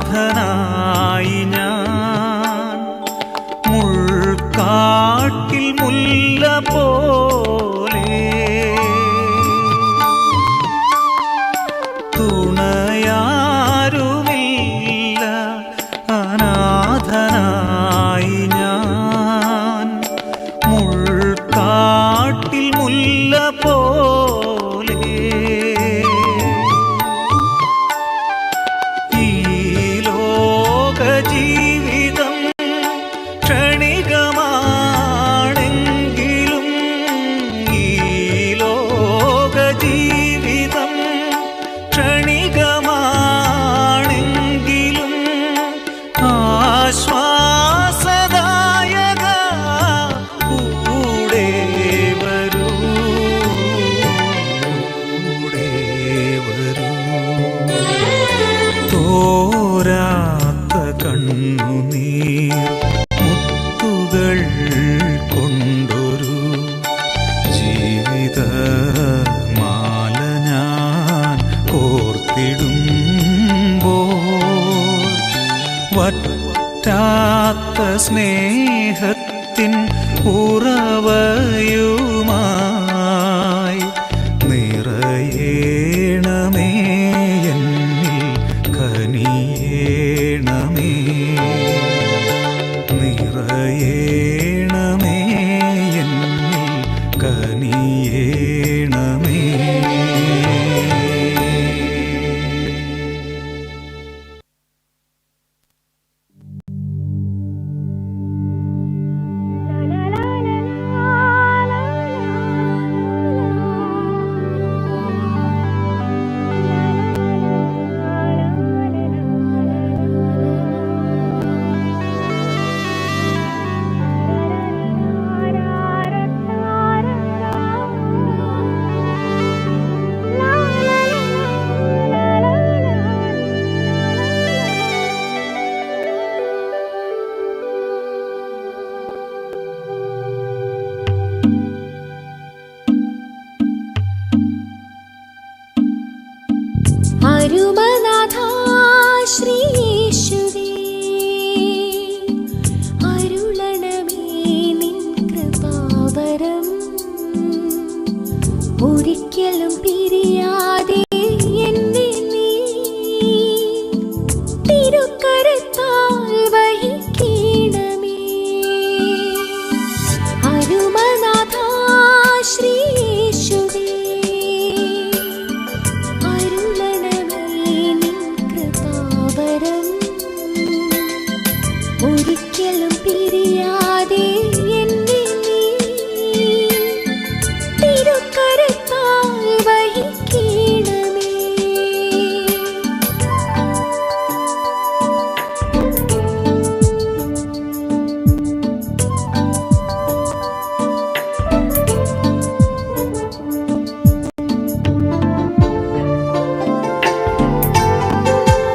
അനാഥനായി ഞാൻ മുൾക്കാട്ടിൽ മുല്ല പോലെ दी വിടുമ്പോൾ വറ്റാത്ത സ്നേഹത്തിൻ ഉറവയുമായി നിറയേണമേ എന്നിൽ കനിയേണമേ. നിറയേണമേ എന്നിൽ കനിയേ ഒരിക്കലും പിരിയാതെ